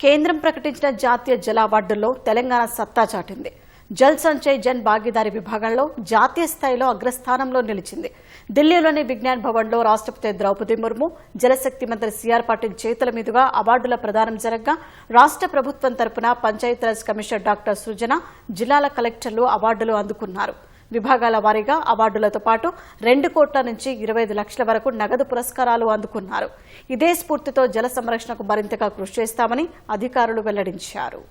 కేంద్రం ప్రకటించిన జాతీయ జల అవార్డుల్లో తెలంగాణ సత్తా చాటింది. జల్ సంచయ్ జన్ భాగీదారి విభాగంలో జాతీయ స్థాయిలో అగ్రస్థానంలో నిలిచింది. ఢిల్లీలోని విజ్ఞాన్ భవన్లో రాష్ట్రపతి ద్రౌపది ముర్ము జలశక్తి మంత్రి సిఆర్ పాటిల్ చేతుల మీదుగా అవార్డుల ప్రదానం జరగగా రాష్ట్ర ప్రభుత్వం తరపున పంచాయతీరాజ్ కమిషనర్ డాక్టర్ సృజన జిల్లాల కలెక్టర్లు అవార్డులు అందుకున్నారు. విభాగాల వారీగా అవార్డులతో పాటు రెండు కోట్ల నుంచి ఇరవై ఐదు లక్షల వరకు నగదు పురస్కారాలు అందుకున్నారు. ఇదే స్ఫూర్తితో జల సంరక్షణకు మరింతగా కృషి చేస్తామని అధికారులు వెల్లడించారు.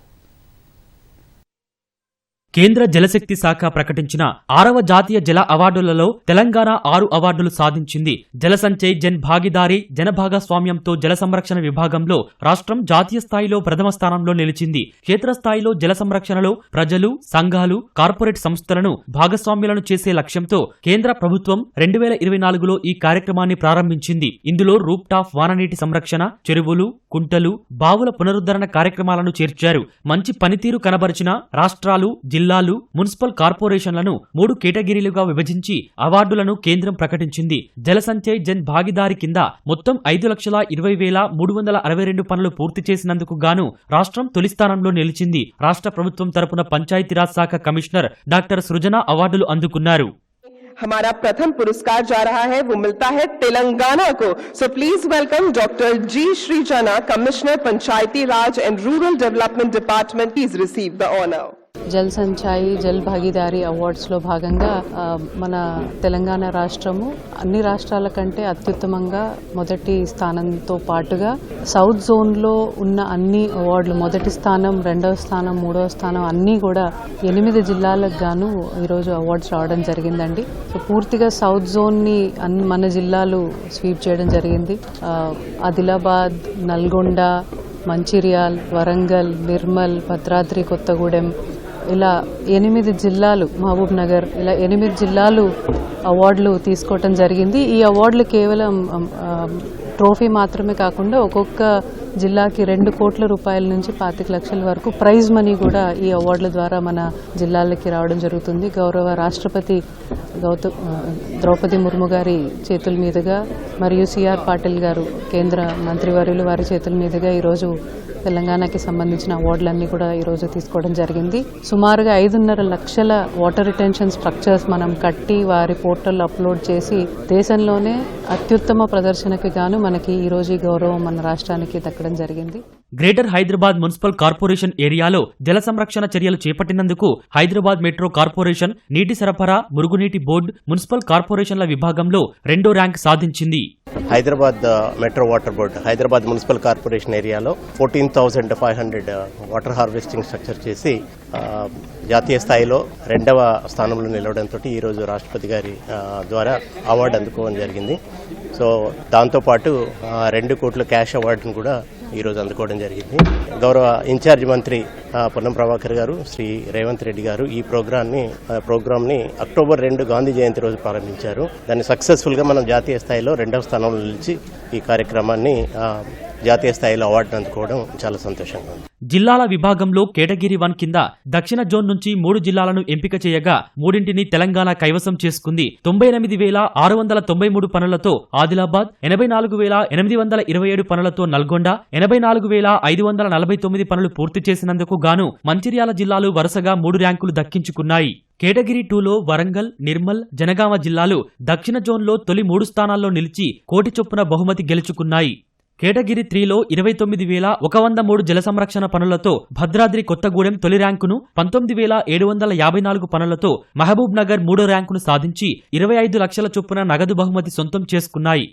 కేంద్ర జలశక్తి శాఖ ప్రకటించిన ఆరవ జాతీయ జల అవార్డులలో తెలంగాణ ఆరు అవార్డులు సాధించింది. జల సంచయ్ జన్ భాగీదారీ జనభాగస్వామ్యంతో జల సంరక్షణ విభాగంలో రాష్ట్రం జాతీయ స్థాయిలో ప్రథమ స్థానంలో నిలిచింది. క్షేత్రస్థాయిలో జల సంరక్షణలో ప్రజలు సంఘాలు కార్పొరేట్ సంస్థలను భాగస్వామ్యులను చేసే లక్ష్యంతో కేంద్ర ప్రభుత్వం రెండు వేల ఇరవై నాలుగులో ఈ కార్యక్రమాన్ని ప్రారంభించింది. ఇందులో రూప్ టాప్ వాననీటి సంరక్షణ చెరువులు కుంటలు బావుల పునరుద్ధరణ కార్యక్రమాలను చేర్చారు. మంచి పనితీరు కనబరిచిన రాష్ట్రాలు జిల్లాలు మున్సిపల్ కార్పొరేషన్లను మూడు కేటగిరీలుగా విభజించి అవార్డులను కేంద్రం ప్రకటించింది జల సంచయ్ జన్ భాగీదారి కింద మొత్తం ఐదు లక్షల ఇరవై వేల మూడు వందల అరవై రెండు పనులు పూర్తి చేసినందుకు గాను రాష్ట్రం తొలి స్థానంలో నిలిచింది రాష్ట్ర ప్రభుత్వం తరపున పంచాయతీరాజ్ శాఖ కమిషనర్ డాక్టర్ సృజన అవార్డులు అందుకున్నారు हमारा प्रथम पुरस्कार जा रहा है वो मिलता है तेलंगाना को so please welcome doctor G Srijana commissioner panchayati raj and rural development department please receive the honour Jal Sanchay Jal Bhagidari అవార్డ్స్లో భాగంగా మన తెలంగాణ రాష్ట్రము అన్ని రాష్ట్రాల కంటే అత్యుత్తమంగా మొదటి స్థానంతో పాటుగా సౌత్ జోన్లో ఉన్న అన్ని అవార్డులు మొదటి స్థానం రెండవ స్థానం మూడవ స్థానం అన్నీ కూడా ఎనిమిది జిల్లాలకు గాను ఈరోజు అవార్డ్స్ రావడం జరిగిందండి. సో పూర్తిగా సౌత్ జోన్ని అన్ని మన జిల్లాలు స్వీప్ చేయడం జరిగింది. ఆదిలాబాద్ నల్గొండ మంచిర్యాల్ వరంగల్ నిర్మల్ భద్రాద్రి కొత్తగూడెం ఇలా ఎనిమిది జిల్లాలు మహబూబ్ నగర్ ఇలా ఎనిమిది జిల్లాలు అవార్డులు తీసుకోవటం జరిగింది. ఈ అవార్డులు కేవలం ట్రోఫీ మాత్రమే కాకుండా ఒక్కొక్క జిల్లాకి రెండు కోట్ల రూపాయల నుంచి పాతిక లక్షల వరకు ప్రైజ్ మనీ కూడా ఈ అవార్డుల ద్వారా మన జిల్లాలకి రావడం జరుగుతుంది. గౌరవ రాష్ట్రపతి గౌత ద్రౌపది ముర్ము గారి చేతుల మీదుగా మరియు సిఆర్ పాటిల్ గారు కేంద్ర మంత్రివర్యులు వారి చేతుల మీదుగా ఈరోజు తెలంగాణకి సంబంధించిన అవార్డులన్నీ కూడా ఈరోజు తీసుకోవడం జరిగింది. సుమారుగా ఐదున్నర లక్షల వాటర్ రిటెన్షన్ స్ట్రక్చర్స్ మనం కట్టి వారి పోర్టల్ అప్లోడ్ చేసి దేశంలోనే అత్యుత్తమ ప్రదర్శనకి గాను మనకి ఈరోజు ఈ గౌరవం మన రాష్ట్రానికి దక్కడం జరిగింది. గ్రేటర్ హైదరాబాద్ మున్సిపల్ కార్పొరేషన్ ఏరియాలో జల సంరక్షణ చర్యలు చేపట్టినందుకు హైదరాబాద్ మెట్రో కార్పొరేషన్ నీటి సరఫరా మురుగునీటి బోర్డు మున్సిపల్ కార్పొరేషన్ల విభాగంలో రెండో ర్యాంక్ సాధించింది. హైదరాబాద్ ఆ, metro water board Hyderabad municipal corporation ఏరియాలో fourteen thousand five hundred water harvesting structure చేసి ఆ, జాతీయ స్థాయిలో రెండవ స్థానంలో నిలవడంతో ఈరోజు రాష్ట్రపతి గారి ఆ, ద్వారా అవార్డు అందుకోవడం జరిగింది. సో దాంతోపాటు రెండు కోట్ల క్యాష్ అవార్డును కూడా ఈరోజు అందుకోవడం జరిగింది. గౌరవ ఇన్ఛార్జ్ మంత్రి పొన్నం ప్రభాకర్ గారు శ్రీ రేవంత్ రెడ్డి గారు ఈ ప్రోగ్రామ్ని ఆ, ప్రోగ్రామ్ని అక్టోబర్ రెండు గాంధీ జయంతి రోజు ప్రారంభించారు. దాన్ని సక్సెస్ఫుల్గా మనం జాతీయ స్థాయిలో రెండవ స్థానంలో నిలిచి ఈ కార్యక్రమాన్ని జాతీయ స్థాయిలో అవార్డును అందుకోవడం చాలా సంతోషంగా ఉంది. జిల్లాల విభాగంలో కేటగిరీ వన్ కింద దక్షిణ జోన్ నుంచి మూడు జిల్లాలను ఎంపిక చేయగా మూడింటిని తెలంగాణ కైవసం చేసుకుంది. తొంభై ఎనిమిది వేల ఆరు వందల తొంభై మూడు పనులతో ఆదిలాబాద్ ఎనభై నాలుగు వేల ఎనిమిది వందల ఇరవై ఏడు పనులతో నల్గొండ ఎనభై నాలుగు వేల ఐదు వందల నలభై తొమ్మిది పనులు పూర్తి చేసినందుకు గాను మంచిర్యాల జిల్లాలు వరుసగా మూడు ర్యాంకులు దక్కించుకున్నాయి. కేటగిరీ టూలో వరంగల్ నిర్మల్ జనగామ జిల్లాలు దక్షిణ జోన్లో తొలి మూడు స్థానాల్లో నిలిచి కోటి చొప్పున బహుమతి గెలుచుకున్నాయి. కేటగిరి త్రీలో ఇరవై తొమ్మిది వేల ఒక వంద మూడు జల సంరక్షణ పనులతో భద్రాద్రి కొత్తగూడెం తొలి ర్యాంకును పంతొమ్మిది వేల ఏడు వందల యాభై నాలుగు పనులతో మహబూబ్ నగర్ మూడో ర్యాంకును సాధించి ఇరవై ఐదు లక్షల చొప్పున నగదు బహుమతి సొంతం చేసుకున్నాయి.